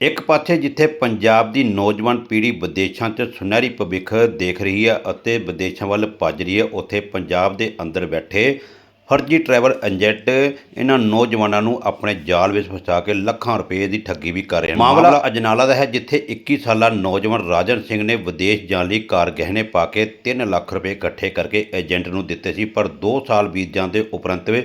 ਇੱਕ ਪਾਸੇ ਜਿੱਥੇ ਪੰਜਾਬ ਦੀ ਨੌਜਵਾਨ ਪੀੜ੍ਹੀ ਵਿਦੇਸ਼ਾਂ 'ਚ ਸੁਨਹਿਰੀ ਭਵਿੱਖ ਦੇਖ ਰਹੀ ਹੈ ਅਤੇ ਵਿਦੇਸ਼ਾਂ ਵੱਲ ਭੱਜ ਰਹੀ ਹੈ ਉੱਥੇ ਪੰਜਾਬ ਦੇ ਅੰਦਰ ਬੈਠੇ ਫਰਜ਼ੀ ਟਰੈਵਲ ਏਜੰਟ ਇਹਨਾਂ ਨੌਜਵਾਨਾਂ ਨੂੰ ਆਪਣੇ ਜਾਲ ਵਿੱਚ ਫਸਾ ਕੇ ਲੱਖਾਂ ਰੁਪਏ ਦੀ ਠੱਗੀ ਵੀ ਕਰ ਰਹੇ ਹਨ। ਮਾਮਲਾ ਅਜਨਾਲਾ ਦਾ ਹੈ ਜਿੱਥੇ 21 ਸਾਲਾ ਨੌਜਵਾਨ ਰਾਜਨ ਸਿੰਘ ਨੇ ਵਿਦੇਸ਼ ਜਾਣ ਲਈ ਕਾਰ ਗਹਿਣੇ ਪਾ ਕੇ 3 ਲੱਖ ਰੁਪਏ ਇਕੱਠੇ ਕਰਕੇ ਏਜੰਟ ਨੂੰ ਦਿੱਤੇ ਸੀ ਪਰ 2 ਸਾਲ ਬੀਤ ਜਾਂਦੇ ਉਪਰੰਤ ਵੀ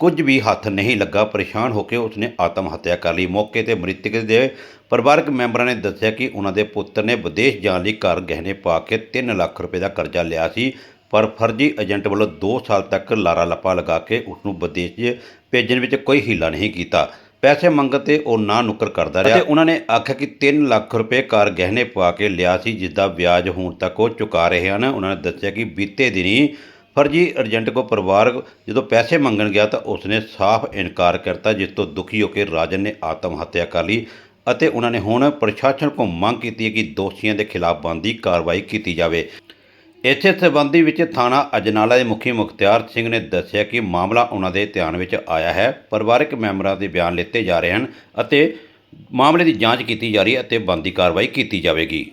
ਕੁਝ ਵੀ ਹੱਥ ਨਹੀਂ ਲੱਗਾ, ਪਰੇਸ਼ਾਨ ਹੋ ਕੇ ਉਸਨੇ ਆਤਮ ਹੱਤਿਆ ਕਰ ਲਈ। ਮੌਕੇ ਤੇ ਮ੍ਰਿਤਕ ਦੇ ਪਰਿਵਾਰਕ ਮੈਂਬਰਾਂ ਨੇ ਦੱਸਿਆ ਕਿ ਉਹਨਾਂ ਦੇ ਪੁੱਤਰ ਨੇ ਵਿਦੇਸ਼ ਜਾਣ ਲਈ ਘਰ ਗਹਿਣੇ ਪਾ ਕੇ 3 ਲੱਖ ਰੁਪਏ ਦਾ ਕਰਜ਼ਾ ਲਿਆ ਸੀ, ਪਰ ਫਰਜ਼ੀ ਏਜੰਟ ਵੱਲੋਂ 2 ਸਾਲ ਤੱਕ ਲਾਰਾ ਲੱਪਾ ਲਗਾ ਕੇ ਉਸ ਨੂੰ ਵਿਦੇਸ਼ 'ਚ ਭੇਜਣ ਵਿੱਚ ਕੋਈ ਹੀਲਾ ਨਹੀਂ ਕੀਤਾ। ਪੈਸੇ ਮੰਗਣ ਤੇ ਉਹ ਨਾ ਨੁੱਕਰ ਕਰਦਾ ਰਿਹਾ। ਤੇ ਉਹਨਾਂ ਨੇ ਆਖਿਆ ਕਿ 3 ਲੱਖ ਰੁਪਏ ਘਰ ਗਹਿਣੇ ਪਾ ਕੇ ਲਿਆ ਸੀ, ਜਿਸ ਦਾ ਵਿਆਜ ਹੁਣ ਤੱਕ ਉਹ ਚੁਕਾ ਰਹੇ ਹਨ। ਉਹਨਾਂ ਨੇ ਦੱਸਿਆ ਕਿ ਬੀਤੇ ਦਿਨੀ ਫਰਜ਼ੀ ਏਜੰਟ ਕੋ ਪਰਿਵਾਰ ਜਦੋਂ ਪੈਸੇ ਮੰਗਣ ਗਿਆ ਤਾਂ ਉਸਨੇ ਸਾਫ਼ ਇਨਕਾਰ ਕਰਤਾ, ਜਿਸ ਤੋਂ ਦੁਖੀ ਹੋ ਕੇ ਰਾਜਨ ਨੇ ਆਤਮ ਹੱਤਿਆ ਕਰ ਲਈ ਅਤੇ ਉਹਨਾਂ ਨੇ ਹੁਣ ਪ੍ਰਸ਼ਾਸਨ ਕੋ ਮੰਗ ਕੀਤੀ ਹੈ ਕਿ ਦੋਸ਼ੀਆਂ ਦੇ ਖਿਲਾਫ ਬਣਦੀ ਕਾਰਵਾਈ ਕੀਤੀ ਜਾਵੇ। ਇਸੇ ਸੰਬੰਧੀ ਵਿੱਚ ਥਾਣਾ ਅਜਨਾਲਾ ਦੇ ਮੁਖੀ ਮੁਖਤਿਆਰ ਸਿੰਘ ਨੇ ਦੱਸਿਆ ਕਿ ਮਾਮਲਾ ਉਹਨਾਂ ਦੇ ਧਿਆਨ ਵਿੱਚ ਆਇਆ ਹੈ। ਪਰਿਵਾਰਕ ਮੈਂਬਰਾਂ ਦੇ ਬਿਆਨ ਲਿੱਤੇ ਜਾ ਰਹੇ ਹਨ ਅਤੇ ਮਾਮਲੇ ਦੀ ਜਾਂਚ ਕੀਤੀ ਜਾ ਰਹੀ ਹੈ ਅਤੇ ਬਣਦੀ ਕਾਰਵਾਈ ਕੀਤੀ ਜਾਵੇਗੀ।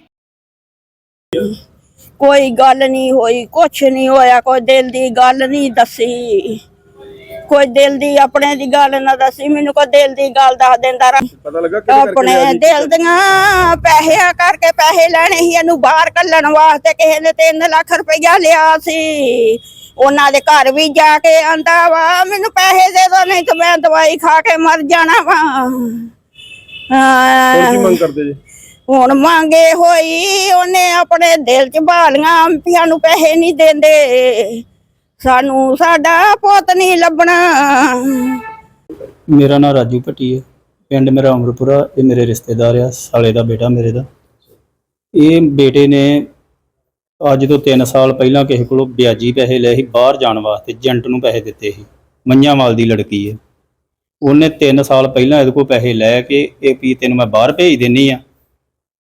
ਕੋਈ ਗੱਲ ਨਹੀਂ ਹੋਈ ਕੁਛ ਨਹੀਂ ਹੋਇਆ ਕੋਈ ਦਿਲ ਦੀ ਗੱਲ ਨਹੀਂ ਦੱਸੀ। ਕੋਈ ਦਿਲ ਦੀ ਆਪਣੇ ਦੀ ਗੱਲ ਨਾ ਦੱਸੀ ਮੈਨੂੰ ਕੋਈ ਦਿਲ ਦੀ ਗੱਲ ਦੱਸ ਦਿੰਦਾ ਰ ਪਤਾ ਲੱਗਾ ਕਿਹਦੇ ਕਰਕੇ ਆਪਣੇ? ਦਿਲ ਦੀਆਂ ਪੈਸਿਆਂ ਕਰਕੇ ਪੈਸੇ ਲੈਣੇ ਸੀ ਇਹਨੂੰ ਬਾਹਰ ਕੱਢਣ ਵਾਸਤੇ ਕਿਸੇ ਨੇ 3 ਲੱਖ ਰੁਪਇਆ ਲਿਆ ਸੀ। ਉਹਨਾਂ ਦੇ ਘਰ ਵੀ ਜਾ ਕੇ ਆਂਦਾ ਵਾ ਮੈਨੂੰ ਪੈਸੇ ਦੇ ਦੋ ਨਹੀਂ ਤਾਂ ਮੈਂ ਦਵਾਈ ਖਾ ਕੇ ਮਰ ਜਾਣਾ ਵਾ। ਹੋਰ ਕੀ ਹਾਂ। ਮੰਗ ਕਰਦੇ ਜੀ? ਹੁਣ ਮੰਗੇ ਹੋਈ, ਉਹਨੇ ਆਪਣੇ ਦਿਲ ਚ ਬਾਲੀਆਂ ਵੀ ਸਾਨੂੰ ਪੈਸੇ ਨਹੀਂ ਦਿੰਦੇ। ਸਾਨੂੰ ਸਾਡਾ ਪੁੱਤ ਨਹੀਂ ਲੱਭਣਾ। ਮੇਰਾ ਨਾਮ ਰਾਜੂ ਭੱਟੀ ਹੈ। ਪਿੰਡ ਮੇਰਾ ਅਮਰਪੁਰਾ ਇਹ ਮੇਰੇ ਰਿਸ਼ਤੇਦਾਰ ਆ, ਸਾਲੇ ਦਾ ਬੇਟਾ ਮੇਰੇ ਦਾ। ਇਹ ਬੇਟੇ ਨੇ ਅੱਜ ਤੋਂ 3 ਸਾਲ ਪਹਿਲਾਂ ਕਿਸੇ ਕੋਲੋਂ ਵਿਆਜੀ ਪੈਸੇ ਲਏ ਸੀ, ਬਾਹਰ ਜਾਣ ਵਾਸਤੇ, ਏਜੰਟ ਨੂੰ ਪੈਸੇ ਦਿੱਤੇ ਸੀ। ਮੰਝਾਂਵਾਲ ਦੀ ਲੜਕੀ ਹੈ। ਉਹਨੇ 3 ਸਾਲ ਪਹਿਲਾਂ ਇਹਦੇ ਕੋਲ ਪੈਸੇ ਲੈ ਕੇ, ਇਹ ਪੀ ਤੈਨੂੰ ਮੈਂ ਬਾਹਰ ਭੇਜ ਦਿੰਨੀ ਆ।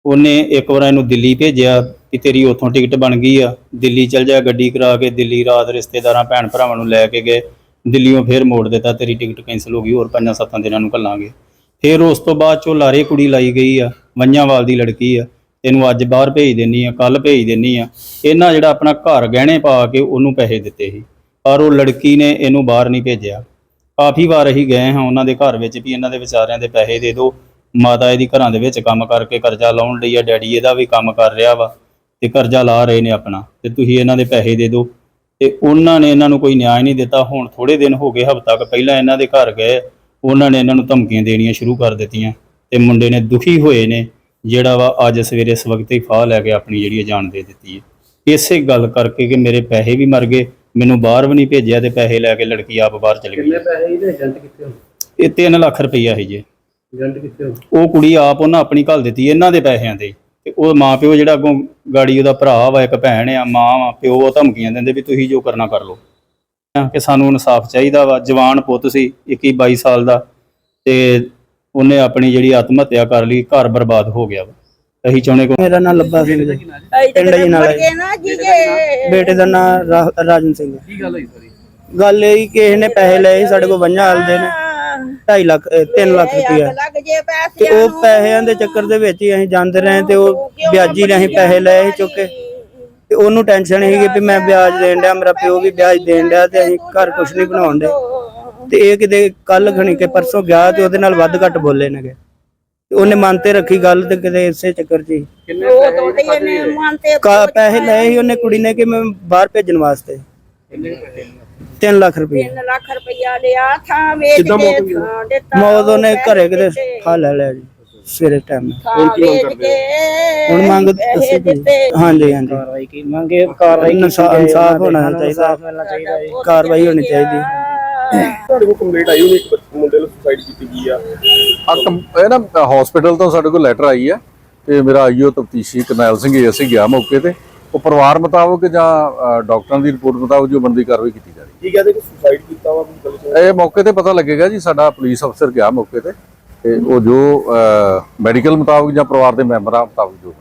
ਉਹਨੇ ਇੱਕ ਵਾਰ ਇਹਨੂੰ ਦਿੱਲੀ ਭੇਜਿਆ ਕਿ ਤੇਰੀ ਉੱਥੋਂ ਟਿਕਟ ਬਣ ਗਈ ਆ। ਦਿੱਲੀ ਚਲ ਜਾ ਗੱਡੀ ਕਰਾ ਕੇ, ਦਿੱਲੀ ਰਾਤ ਰਿਸ਼ਤੇਦਾਰਾਂ, ਭੈਣ ਭਰਾਵਾਂ ਨੂੰ ਲੈ ਕੇ ਗਏ। ਦਿੱਲੀੋਂ ਫੇਰ ਮੋੜ ਦਿੱਤਾ, ਤੇਰੀ ਟਿਕਟ ਕੈਂਸਲ ਹੋ ਗਈ, ਹੋਰ ਪੰਜਾਂ ਸੱਤਾਂ ਦਿਨਾਂ ਨੂੰ ਘੱਲਾਂਗੇ। ਫੇਰ ਉਸ ਤੋਂ ਬਾਅਦ ਚੋ ਲਾਰੇ ਕੁੜੀ ਲਾਈ ਗਈ ਆ ਮੰਝਾਂਵਾਲ ਦੀ ਲੜਕੀ ਆ। ਤੈਨੂੰ ਅੱਜ ਬਾਹਰ ਭੇਜ ਦੇਣੀ ਆ ਕੱਲ ਭੇਜ ਦੇਣੀ ਆ। ਇਹਨਾਂ ਜਿਹੜਾ ਆਪਣਾ ਘਰ ਗਹਿਣੇ ਪਾ ਕੇ ਉਹਨੂੰ ਪੈਸੇ ਦਿੱਤੇ ਸੀ, ਪਰ ਉਹ ਲੜਕੀ ਨੇ ਇਹਨੂੰ ਬਾਹਰ ਨਹੀਂ ਭੇਜਿਆ। ਕਾਫੀ ਵਾਰ ਅਸੀਂ ਗਏ ਹਾਂ ਉਹਨਾਂ ਦੇ ਘਰ ਵਿੱਚ ਵੀ, ਇਹਨਾਂ ਦੇ ਵਿਚਾਰਿਆਂ ਦੇ ਪੈਸੇ ਦੇ ਦਿਓ। ਮਾਤਾ ਇਹਦੀ ਘਰਾਂ ਦੇ ਵਿੱਚ ਕੰਮ ਕਰਕੇ ਕਰਜ਼ਾ ਲਾਉਣ ਲਈ ਆ ਡੈਡੀ ਇਹਦਾ ਵੀ ਕੰਮ ਕਰ ਰਿਹਾ ਵਾ ਤੇ ਕਰਜ਼ਾ ਲਾ ਰਹੇ ਨੇ ਆਪਣਾ ਤੇ ਤੁਸੀਂ ਇਹਨਾਂ ਦੇ ਪੈਸੇ ਦੇ ਦਿਓ। ਤੇ ਉਹਨਾਂ ਨੇ ਇਹਨਾਂ ਨੂੰ ਕੋਈ ਨਿਆਂ ਨਹੀਂ ਦਿੱਤਾ। ਹੁਣ ਥੋੜੇ ਦਿਨ ਹੋ ਗਏ ਹਫ਼ਤਾ ਕੁ ਪਹਿਲਾਂ ਇਹਨਾਂ ਦੇ ਘਰ ਗਏ ਉਹਨਾਂ ਨੇ ਇਹਨਾਂ ਨੂੰ ਧਮਕੀਆਂ ਦੇਣੀਆਂ ਸ਼ੁਰੂ ਕਰ ਦਿੱਤੀਆਂ ਤੇ ਮੁੰਡੇ ਨੇ ਦੁਖੀ ਹੋਏ ਨੇ ਜਿਹੜਾ ਵਾ ਅੱਜ ਸਵੇਰੇ ਇਸ ਵਕਤ ਹੀ ਫਾਹ ਲੈ ਕੇ ਆਪਣੀ ਜਿਹੜੀ ਜਾਨ ਦੇ ਦਿੱਤੀ ਹੈ। ਇਸੇ ਗੱਲ ਕਰਕੇ ਕਿ ਮੇਰੇ ਪੈਸੇ ਵੀ ਮਰ ਗਏ ਮੈਨੂੰ ਬਾਹਰ ਵੀ ਨਹੀਂ ਭੇਜਿਆ ਤੇ ਪੈਸੇ ਲੈ ਕੇ ਲੜਕੀ ਆਪ ਬਾਹਰ ਚਲੀ ਗਈ। ਕਿੰਨੇ ਪੈਸੇ ਇਹਦੇ ਏਜੰਟ ਕਿੱਥੇ ਹੋ ਇਹ 3 ਲੱਖ ਰੁਪਈਆ ਹੈ ਜੀ। ਏਜੰਟ ਕਿੱਥੇ ਹੋ ਉਹ ਕੁੜੀ ਆਪ ਉਹਨਾਂ ਆਪਣੀ ਘੱਲ ਦਿੱਤੀ ਇਹਨਾਂ ਦੇ ਪੈਸਿਆਂ ਤੇ। ਤੇ ਉਹ ਮਾਂ ਪਿਓ ਜਿਹੜਾ ਅੱਗੋਂ ਗਾੜੀ ਉਹਦਾ ਭਰਾ ਵਾ ਇੱਕ ਭੈਣ ਆ ਮਾਂ ਵਾ ਪਿਓ ਉਹ ਧਮਕੀਆਂ ਦਿੰਦੇ ਵੀ ਤੁਸੀਂ ਜੋ ਕਰਨਾ ਕਰ ਲਓ। ਕਿ ਸਾਨੂੰ ਇਨਸਾਫ ਚਾਹੀਦਾ ਵਾ। ਜਵਾਨ ਪੁੱਤ ਸੀ 21 22 ਸਾਲ ਦਾ। ਤੇ ਉਹਨੇ ਆਪਣੀ ਜਿਹੜੀ ਆਤਮ ਹੱਤਿਆ ਕਰ ਲਈ ਘਰ ਬਰਬਾਦ ਹੋ ਗਿਆ ਵਾ। ਅਸੀਂ ਚਾਹੁੰਦੇ ਕਿ ਮੇਰਾ ਨਾਮ ਲੱਭਾ ਸਿੰਘ ਜੀ। ਪਿੰਡ ਜੀ ਨਾਲ ਬੇਟੇ ਦਾ ਨਾਮ ਰਾਜਨ ਸਿੰਘ। ਹੈ। ਕੀ ਗੱਲ ਹੋਈ ਸਾਰੀ? ਗੱਲ ਇਹ ਕਿ ਕਿਸੇ ਨੇ ਪੈਸੇ ਲਏ ਸਾਡੇ ਕੋਲ ਵੰਝਾਂ ਹਾਲਦੇ ਨੇ। 2.5 ਲੱਖ 3 ਲੱਖ ਰੁਪਇਆ ਲੱਗ ਜੇ ਪੈਸੇ ਤੇ ਉਹ ਪੈਸਿਆਂ ਦੇ ਚੱਕਰ ਦੇ ਵਿੱਚ ਹੀ ਅਸੀਂ ਜਾਂਦੇ ਰਹੇ ਤੇ ਉਹ ਵਿਆਜੀ ਨੇ ਅਸੀਂ ਪੈਸੇ ਲਏ ਸੀ ਚੁੱਕ ਕੇ। ਤੇ ਉਹਨੂੰ ਟੈਨਸ਼ਨ ਸੀਗੀ ਵੀ ਮੈਂ ਵਿਆਜ ਦੇਣ ਡਿਆ ਮੇਰਾ ਪਿਓ ਵੀ ਵਿਆਜ ਦੇਣ ਡਿਆ ਤੇ ਅਸੀਂ ਘਰ ਕੁਛ ਨਹੀਂ ਬਣਾਉਣ ਦੇ ਤੇ ਇਹ ਕਿਤੇ ਕੱਲ ਖਣੀ ਕੇ ਪਰਸੋਂ ਗਿਆ ਤੇ ਉਹਦੇ ਨਾਲ ਵੱਧ ਘੱਟ ਬੋਲੇ ਨੇਗੇ। ਤੇ ਉਹਨੇ ਮਨ ਤੇ ਰੱਖੀ ਗੱਲ ਤੇ ਕਿਤੇ ਇਸੇ ਚੱਕਰ 'ਚ ਹੀ। ਕਿੰਨੇ ਉਹ ਪੈਸੇ? ਮਨ ਤੇ ਕਾ ਪੈਸੇ ਲਏ ਸੀ ਉਹਨੇ ਕੁੜੀ ਨੇ ਕਿ ਮੈਂ ਬਾਹਰ ਭੇਜਣ ਵਾਸਤੇ। ਕਿੰਨੇ ਪੈਸੇ? 3 ਲੱਖ ਰੁਪਏ 3 ਲੱਖ ਰੁਪਇਆ ਲਿਆ ਥਾਂ ਵੇਚ ਕਿੱਦਾਂ ਮੌਤ ਕੇ ਹੋਈ? ਥਾਂ ਦਿੱਤਾ ਮੌਤ ਉਹਨੇ ਘਰੇ ਕਿਤੇ ਖਾ ਲੈ ਲਿਆ ਜੀ ਸਵੇਰੇ ਟਾਈਮ ਹੁਣ ਕੀ ਮੰਗ ਕਰਦੇ ਹੁਣ ਮੰਗ ਦੱਸੋ ਜੀ। ਹਾਂਜੀ ਹਾਂਜੀ। ਕਾਰਵਾਈ ਕੀ? ਮੰਗੇ ਕਾਰਵਾਈ ਇਨਸਾਫ ਇਨਸਾਫ ਹੋਣਾ ਚਾਹੀਦਾ। ਇਨਸਾਫ ਮਿਲਣਾ ਚਾਹੀਦਾ ਹੈ ਕਾਰਵਾਈ ਹੋਣੀ ਚਾਹੀਦੀ। ਤੁਹਾਡੇ ਕੋਲ ਕੰਪਲੀਟ ਆਈ ਹੋਣੀ ਇੱਕ ਬੱਚ- ਮੁੰਡੇ ਨੂੰ ਸੁਸਾਈਡ ਕੀਤੀ ਗਈ ਆ। ਆ ਕੰਪ- ਇਹ ਨਾ ਹਸਪੀਟਲ ਤੋਂ ਸਾਡੇ ਕੋਲ ਲੈਟਰ ਆਈ ਹੈ ਤੇ ਮੇਰਾ ਆਈਓ ਤਫਤੀਸ਼ੀ ਕਰਨੈਲ ਸਿੰਘ ਜੀ ਅਸੀਂ ਗਿਆ ਮੌਕੇ ਤੇ। ਉਹ ਪਰਿਵਾਰ ਮੁਤਾਬਕ ਜਾਂ ਡਾਕਟਰਾਂ ਦੀ ਰਿਪੋਰਟ ਮੁਤਾਬਕ ਜੋ ਬੰਦੀ ਕਾਰਵਾਈ ਕੀਤੀ ਜਾ ਰਹੀ ਕੀ ਕਹਿੰਦੇ ਕਿ ਸੁਸਾਈਡ ਕੀਤਾ ਵਾ ਕੋਈ ਗੱਲ? ਹੈ ਇਹ ਮੌਕੇ ਤੇ ਪਤਾ ਲੱਗੇਗਾ ਜੀ ਸਾਡਾ ਪੁਲਿਸ ਅਫਸਰ ਗਿਆ ਮੌਕੇ ਤੇ ਤੇ ਉਹ ਜੋ ਮੈਡੀਕਲ ਮੁਤਾਬਕ ਜਾਂ ਪਰਿਵਾਰ ਦੇ ਮੈਂਬਰਾਂ ਮੁਤਾਬਕ ਜੋ